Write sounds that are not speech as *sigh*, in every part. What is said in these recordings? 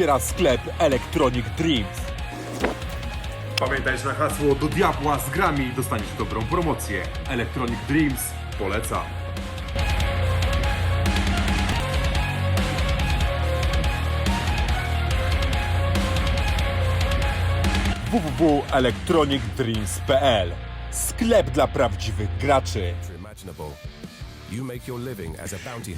wspiera sklep Electronic Dreams. Pamiętaj, że na hasło do diabła z grami dostaniesz dobrą promocję. Electronic Dreams poleca. www.electronicdreams.pl Sklep dla prawdziwych graczy.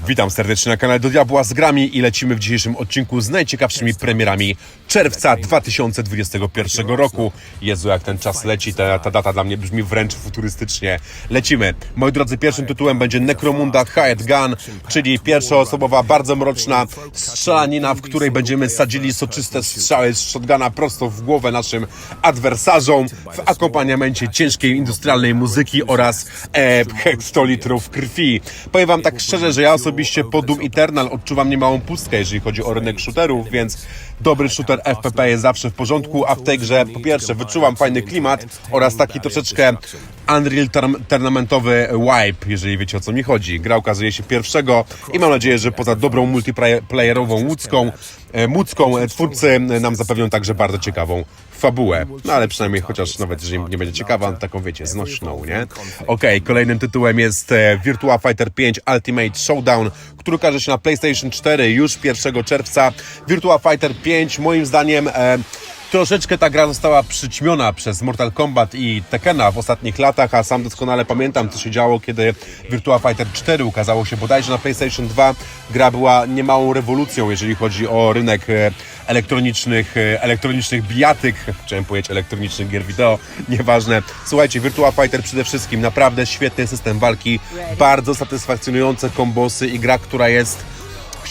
Witam serdecznie na kanale Do Diabła z Grami i lecimy w dzisiejszym odcinku z najciekawszymi premierami czerwca 2021 roku. Jezu, jak ten czas leci, ta, ta data dla mnie brzmi wręcz futurystycznie. Lecimy. Moi drodzy, pierwszym tytułem będzie Necromunda Hired Gun, czyli pierwszoosobowa, bardzo mroczna strzelanina, w której będziemy sadzili soczyste strzały z shotguna prosto w głowę naszym adwersarzom w akompaniamencie ciężkiej industrialnej muzyki oraz e, hektolitrów krwi. Powiem wam tak szczerze, że ja osobiście po Doom Eternal odczuwam niemałą pustkę, jeżeli chodzi o rynek shooterów, więc dobry shooter FPP jest zawsze w porządku, a w tej grze po pierwsze wyczułam fajny klimat oraz taki troszeczkę Unreal Tourna- Tournamentowy wipe, jeżeli wiecie o co mi chodzi. Gra ukazuje się pierwszego i mam nadzieję, że poza dobrą multiplayerową łódzką, e, łódzką e, twórcy nam zapewnią także bardzo ciekawą fabułę. No ale przynajmniej chociaż nawet jeżeli nie będzie ciekawa, taką wiecie, znośną, nie? Okej, kolejnym tytułem jest e, Virtua Fighter 5 Ultimate Showdown, który ukaże się na PlayStation 4 już 1 czerwca. Virtua Fighter 5 moim zdaniem e, Troszeczkę ta gra została przyćmiona przez Mortal Kombat i Tekkena w ostatnich latach, a sam doskonale pamiętam, co się działo, kiedy Virtua Fighter 4 ukazało się bodajże na PlayStation 2. Gra była niemałą rewolucją, jeżeli chodzi o rynek e, elektronicznych, e, elektronicznych bijatyk, chciałem powiedzieć elektronicznych gier wideo, nieważne. Słuchajcie, Virtua Fighter przede wszystkim naprawdę świetny system walki, bardzo satysfakcjonujące kombosy i gra, która jest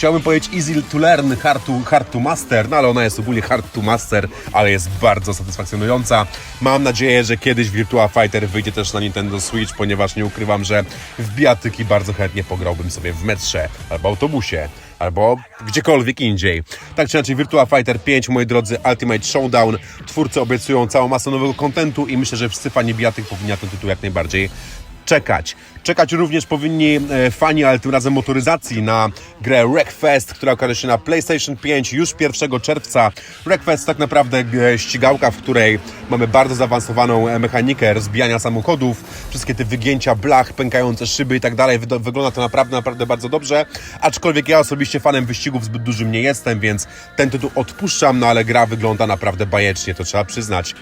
Chciałbym powiedzieć easy to learn, hard to, hard to master, no ale ona jest ogólnie hard to master, ale jest bardzo satysfakcjonująca. Mam nadzieję, że kiedyś Virtua Fighter wyjdzie też na Nintendo Switch, ponieważ nie ukrywam, że w bijatyki bardzo chętnie pograłbym sobie w metrze albo autobusie. Albo gdziekolwiek indziej. Tak czy inaczej, Virtua Fighter 5, moi drodzy, Ultimate Showdown. Twórcy obiecują całą masę nowego kontentu i myślę, że wszyscy fani bijatyk powinni ten tytuł jak najbardziej czekać. Czekać również powinni e, fani, ale tym razem motoryzacji na grę Wreckfest, która okaże się na PlayStation 5 już 1 czerwca. Wreckfest tak naprawdę ścigałka, w której mamy bardzo zaawansowaną e, mechanikę rozbijania samochodów, wszystkie te wygięcia blach, pękające szyby i tak dalej. Wygląda to naprawdę, naprawdę bardzo dobrze, aczkolwiek ja osobiście fanem wyścigów zbyt dużym nie jestem, więc ten tytuł odpuszczam, no ale gra wygląda naprawdę bajecznie, to trzeba przyznać.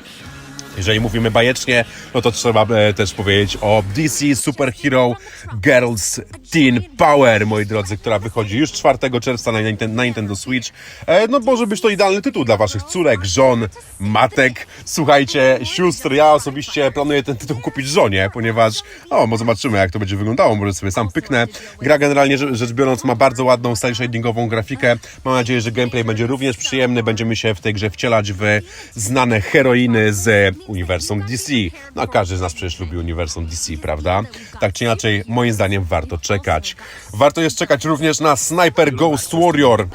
Jeżeli mówimy bajecznie, no to trzeba e, też powiedzieć o DC Superhero Girls Teen Power, moi drodzy, która wychodzi już 4 czerwca na, Ninten- na Nintendo Switch. E, no może być to idealny tytuł dla waszych córek, żon, matek. Słuchajcie, sióstr, ja osobiście planuję ten tytuł kupić żonie, ponieważ, o, może zobaczymy jak to będzie wyglądało, może sobie sam pyknę. Gra generalnie rzecz biorąc ma bardzo ładną style shadingową grafikę. Mam nadzieję, że gameplay będzie również przyjemny. Będziemy się w tej grze wcielać w znane heroiny z uniwersum DC. No a każdy z nas przecież lubi uniwersum DC, prawda? Tak czy inaczej, moim zdaniem warto czekać. Warto jest czekać również na Sniper Ghost Warrior.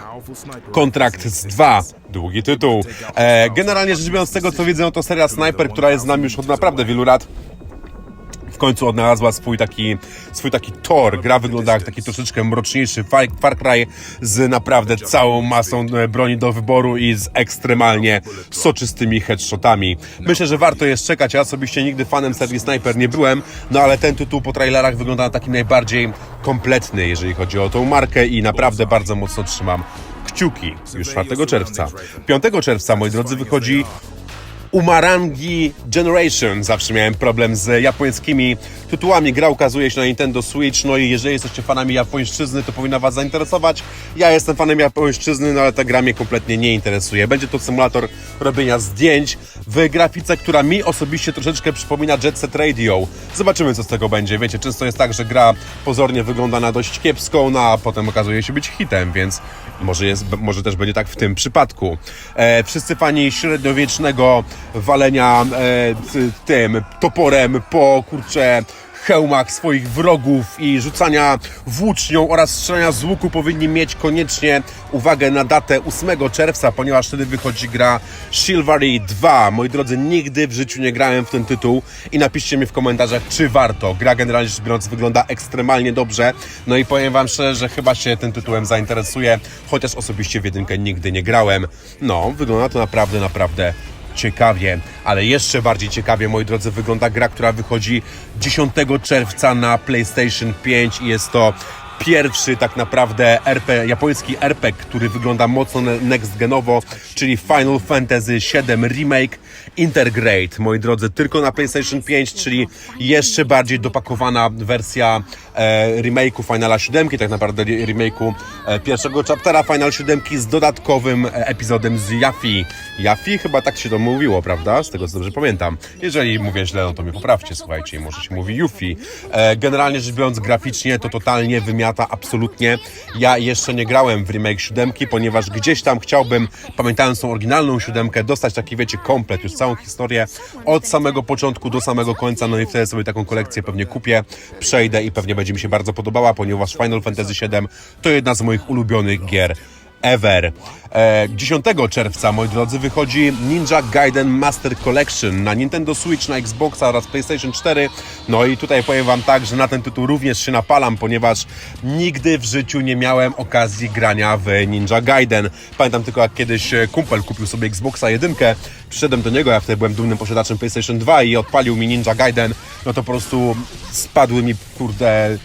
Kontrakt z 2. Długi tytuł. E, generalnie rzecz biorąc, z tego co widzę, no to seria Sniper, która jest z nami już od naprawdę wielu lat, w końcu odnalazła swój taki, swój taki tor. Gra wygląda jak taki troszeczkę mroczniejszy Far, Cry z naprawdę całą masą e, broni do wyboru i z ekstremalnie soczystymi headshotami. Myślę, że warto jest czekać. Ja osobiście nigdy fanem serii Sniper nie byłem, no ale ten tytuł po trailerach wygląda na taki najbardziej kompletny, jeżeli chodzi o tą markę i naprawdę bardzo mocno trzymam kciuki już 4 czerwca. 5 czerwca, moi drodzy, wychodzi Umarangi Generation. Zawsze miałem problem z japońskimi tytułami. Gra ukazuje się na Nintendo Switch, no i jeżeli jesteście fanami japońszczyzny, to powinna Was zainteresować. Ja jestem fanem japońszczyzny, no ale ta gra mnie kompletnie nie interesuje. Będzie to symulator robienia zdjęć w grafice, która mi osobiście troszeczkę przypomina Jet Set Radio. Zobaczymy, co z tego będzie. Wiecie, często jest tak, że gra pozornie wygląda na dość kiepską, no a potem okazuje się być hitem, więc może, jest, może też będzie tak w tym przypadku. E, wszyscy fani średniowiecznego walenia e, tym toporem po kurcze hełmach swoich wrogów i rzucania włócznią oraz strzelania z łuku powinni mieć koniecznie uwagę na datę 8 czerwca, ponieważ wtedy wychodzi gra Chivalry 2. Moi drodzy, nigdy w życiu nie grałem w ten tytuł i napiszcie mi w komentarzach, czy warto. Gra generalnie rzecz biorąc wygląda ekstremalnie dobrze. No i powiem wam szczerze, że chyba się tym tytułem zainteresuję, chociaż osobiście w jedynkę nigdy nie grałem. No, wygląda to naprawdę, naprawdę ciekawie, ale jeszcze bardziej ciekawie, moi drodzy, wygląda gra, która wychodzi 10 czerwca na PlayStation 5 i jest to pierwszy tak naprawdę RP, japoński RPG, który wygląda mocno ne- next genowo, czyli Final Fantasy VII Remake Intergrade, moi drodzy, tylko na PlayStation 5, czyli jeszcze bardziej dopakowana wersja e, remake'u Finala 7, tak naprawdę remake'u e, pierwszego chaptera Final 7 z dodatkowym e, epizodem z Yafi. Yafi? Chyba tak się to mówiło, prawda? Z tego co dobrze pamiętam. Jeżeli mówię źle, no to mnie poprawcie, słuchajcie, może się mówi Yuffie. E, generalnie rzecz biorąc, graficznie to totalnie wymiata, absolutnie. Ja jeszcze nie grałem w remake 7, ponieważ gdzieś tam chciałbym, pamiętając tą oryginalną 7, dostać taki, wiecie, komplet, już całą historię od samego początku do samego końca, no i wtedy sobie taką kolekcję pewnie kupię, przejdę i pewnie będzie mi się bardzo podobała, ponieważ Final Fantasy VII to jedna z moich ulubionych gier ever. E, 10 czerwca, moi drodzy, wychodzi Ninja Gaiden Master Collection na Nintendo Switch, na Xboxa oraz PlayStation 4. No i tutaj powiem Wam tak, że na ten tytuł również się napalam, ponieważ nigdy w życiu nie miałem okazji grania w Ninja Gaiden. Pamiętam tylko, jak kiedyś e, kumpel kupił sobie Xboxa 1, przyszedłem do niego, ja wtedy byłem dumnym posiadaczem PlayStation 2 i odpalił mi Ninja Gaiden, no to po prostu spadły mi, kurde,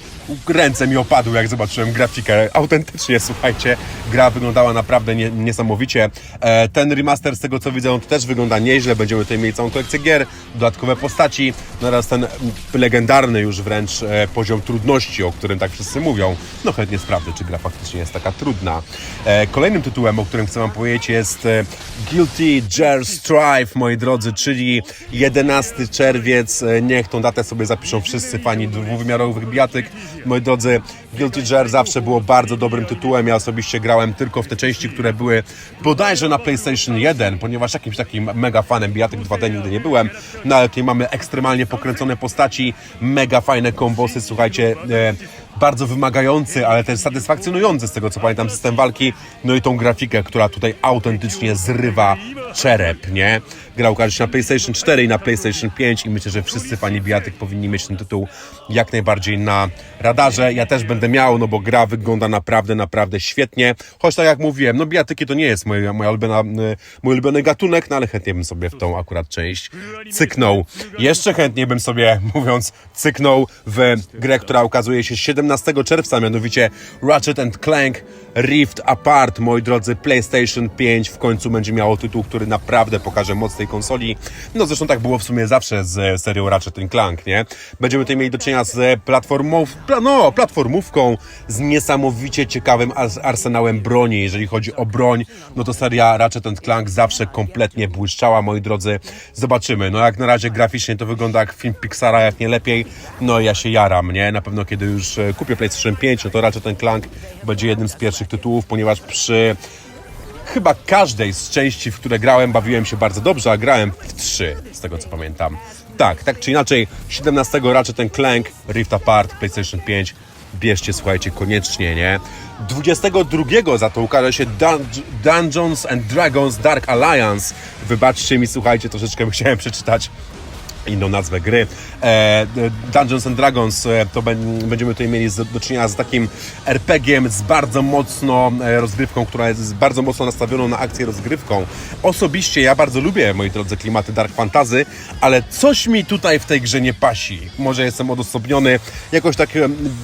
ręce mi opadły, jak zobaczyłem grafikę. Autentycznie, słuchajcie, gra wyglądała naprawdę nie, niesamowicie. E, ten remaster, z tego co widzę, też wygląda nieźle. Będziemy tutaj mieli całą kolekcję gier, dodatkowe postaci, no oraz ten legendarny już wręcz e, poziom trudności, o którym tak wszyscy mówią. No chętnie sprawdzę, czy gra faktycznie jest taka trudna. E, kolejnym tytułem, o którym chcę Wam powiedzieć jest e, Guilty Gear Strive, moi drodzy, czyli 11 czerwiec. E, Niech tą datę sobie zapiszą wszyscy fani dwuwymiarowych bijatyk. Moi drodzy, Guilty Gear zawsze było bardzo dobrym tytułem. Ja osobiście grałem tylko w te części, które były bodajże na PlayStation 1, ponieważ jakimś takim mega fanem bijatyk 2D nigdy nie byłem. No ale tutaj mamy ekstremalnie pokręcone postaci, mega fajne kombosy, słuchajcie, e, bardzo wymagający, ale też satysfakcjonujący z tego co pamiętam system walki, no i tą grafikę, która tutaj autentycznie zrywa czerep, nie? Gra ukaże się na PlayStation 4 i na PlayStation 5 i myślę, że wszyscy fani bijatyk powinni mieć ten tytuł jak najbardziej na radarze. Ja też będę miał, no bo gra wygląda naprawdę, naprawdę świetnie. Choć tak jak mówiłem, no bijatyki to nie jest moja, moja ulubiona, y, mój ulubiony gatunek, no ale chętnie bym sobie w tą akurat część cyknął. Jeszcze chętniej bym sobie, *laughs* mówiąc, cyknął w grę, która ukazuje się 17 czerwca, mianowicie Ratchet and Clank Rift Apart, moi drodzy, PlayStation 5 w końcu będzie miało tytuł, który naprawdę pokaże moc tej konsoli. No zresztą tak było w sumie zawsze z serią Ratchet Clank, nie? Będziemy tutaj mieli do czynienia z platformą, pla- no, platformówką z niesamowicie ciekawym ars- arsenałem broni. Jeżeli chodzi o broń, no to seria Ratchet Clank zawsze kompletnie błyszczała, moi drodzy. Zobaczymy. No jak na razie graficznie to wygląda jak film Pixara, jak nie lepiej. No ja się jaram, nie? Na pewno kiedy już e, kupię PlayStation 5, no to Ratchet Clank będzie jednym z pierwszych tytułów, ponieważ przy chyba każdej z części, w które grałem, bawiłem się bardzo dobrze, a grałem w trzy, z tego co pamiętam. Tak, tak czy inaczej, 17 Ratchet Clank Rift Apart, PlayStation 5, bierzcie, słuchajcie, koniecznie, nie? 22 za to ukaże się Dun Dungeons and Dragons Dark Alliance. Wybaczcie mi, słuchajcie, troszeczkę *laughs* chciałem przeczytać inną nazwę gry. E, Dungeons and Dragons e, to będziemy tutaj mieli do czynienia z takim RPG-iem z bardzo mocno e, rozgrywką, która jest bardzo mocno nastawioną na akcję rozgrywką. Osobiście ja bardzo lubię, moi drodzy, klimaty Dark Fantasy, ale coś mi tutaj w tej grze nie pasi. Może jestem odosobniony, jakoś tak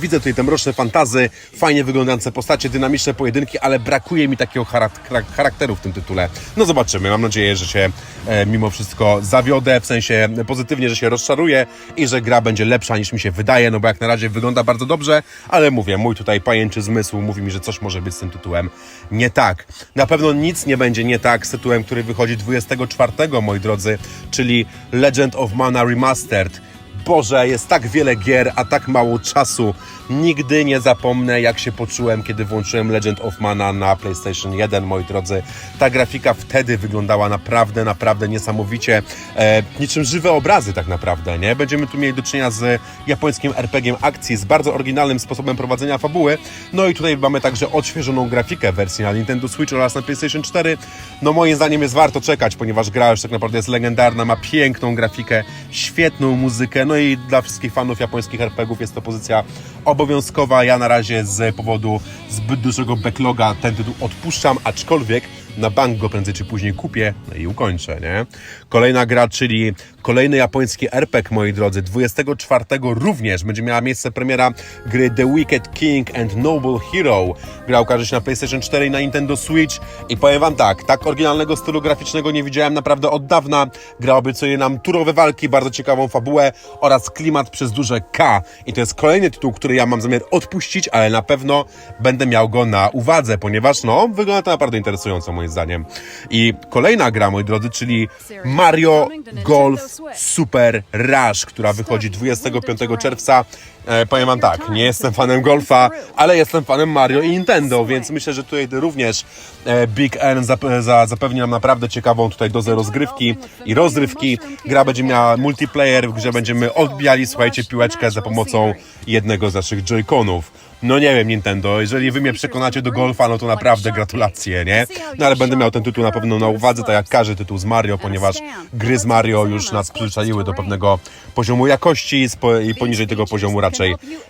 widzę tutaj te mroczne fantazy, fajnie wyglądające postacie, dynamiczne pojedynki, ale brakuje mi takiego charak- charakteru w tym tytule. No zobaczymy, mam nadzieję, że się mimo wszystko zawiodę, w sensie pozytywnie, że się rozczaruję i że gra będzie lepsza niż mi się wydaje, no bo jak na razie wygląda bardzo dobrze, ale mówię, mój tutaj pajęczy zmysł mówi mi, że coś może być z tym tytułem nie tak. Na pewno nic nie będzie nie tak z tytułem, który wychodzi 24, moi drodzy, czyli Legend of Mana Remastered. Boże, jest tak wiele gier, a tak mało czasu. Nigdy nie zapomnę, jak się poczułem, kiedy włączyłem Legend of Mana na PlayStation 1, moi drodzy. Ta grafika wtedy wyglądała naprawdę, naprawdę niesamowicie. E, niczym żywe obrazy tak naprawdę, nie? Będziemy tu mieli do czynienia z japońskim RPG akcji, z bardzo oryginalnym sposobem prowadzenia fabuły. No i tutaj mamy także odświeżoną grafikę wersji na Nintendo Switch oraz na PlayStation 4. No moim zdaniem jest warto czekać, ponieważ gra już tak naprawdę jest legendarna, ma piękną grafikę, świetną muzykę, no i dla wszystkich fanów japońskich RPGów jest to pozycja obowiązkowa. Ja na razie z powodu zbyt dużego backloga ten tytuł odpuszczam, aczkolwiek na bank go prędzej czy później kupię no i ukończę, nie? Kolejna gra, czyli kolejny japoński RPG, moi drodzy. 24 również będzie miała miejsce premiera gry The Wicked King and Noble Hero. Gra ukaże się na PlayStation 4 i na Nintendo Switch i powiem wam tak, tak oryginalnego stylu graficznego nie widziałem naprawdę od dawna. Gra obiecuje nam turowe walki, bardzo ciekawą fabułę oraz klimat przez duże K. I to jest kolejny tytuł, który ja mam zamiar odpuścić, ale na pewno będę miał go na uwadze, ponieważ no, wygląda to naprawdę interesująco moim zdaniem. I kolejna gra, moi drodzy, czyli Mario Golf Super Rush, która wychodzi 25 czerwca. E, powiem wam tak, nie jestem fanem golfa, ale jestem fanem Mario i Nintendo, więc myślę, że tutaj również e, Big N zap- za, zapewni nam naprawdę ciekawą tutaj dozę rozgrywki i rozrywki. Gra będzie miała multiplayer, w grze będziemy odbijali, słuchajcie, piłeczkę za pomocą jednego z naszych Joy-Conów. No nie wiem, Nintendo, jeżeli wy mnie przekonacie do golfa, no to naprawdę gratulacje, nie? No ale będę miał ten tytuł na pewno na uwadze, tak jak każdy tytuł z Mario, ponieważ gry z Mario już nas przyzwyczaiły do pewnego poziomu jakości i poniżej tego poziomu raczej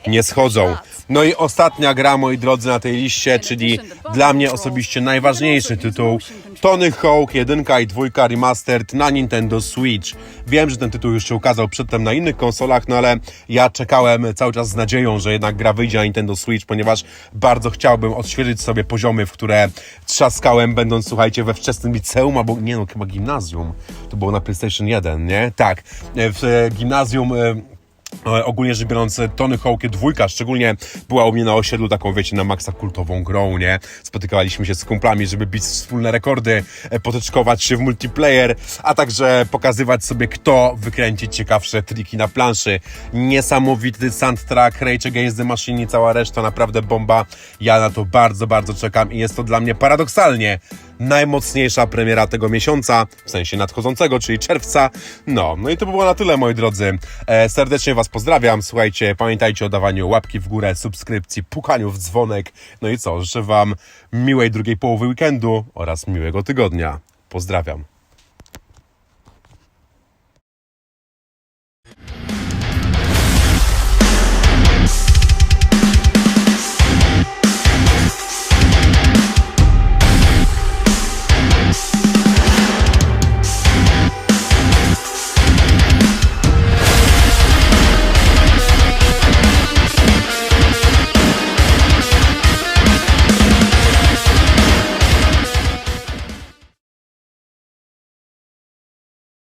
nie schodzą. No i ostatnia gra, moi drodzy, na tej liście, czyli dla mnie osobiście najważniejszy tytuł Tony Hawk 1 i 2 Remastered na Nintendo Switch. Wiem, że ten tytuł już się ukazał przedtem na innych konsolach, no ale ja czekałem cały czas z nadzieją, że jednak gra wyjdzie na Nintendo Switch, ponieważ bardzo chciałbym odświeżyć sobie poziomy, w które trzaskałem, będąc, słuchajcie, we wczesnym liceum, albo nie no, chyba gimnazjum. To było na PlayStation 1, nie? Tak. W e, gimnazjum... e, Ogólnie rzecz biorąc, Tony Hawk dwójka szczególnie była u mnie na osiedlu taką, wiecie, na maksa kultową grą, nie? Spotykaliśmy się z kumplami, żeby bić wspólne rekordy, e, potyczkować się w multiplayer, a także pokazywać sobie, kto wykręci ciekawsze triki na planszy. Niesamowity soundtrack, Rage Against the Machine i cała reszta, naprawdę bomba. Ja na to bardzo, bardzo czekam i jest to dla mnie paradoksalnie najmocniejsza premiera tego miesiąca, w sensie nadchodzącego, czyli czerwca. No, no i to by było na tyle, moi drodzy. E, serdecznie Was pozdrawiam. Słuchajcie, pamiętajcie o dawaniu łapki w górę, subskrypcji, pukaniu w dzwonek. No i co, życzę Wam miłej drugiej połowy weekendu oraz miłego tygodnia. Pozdrawiam.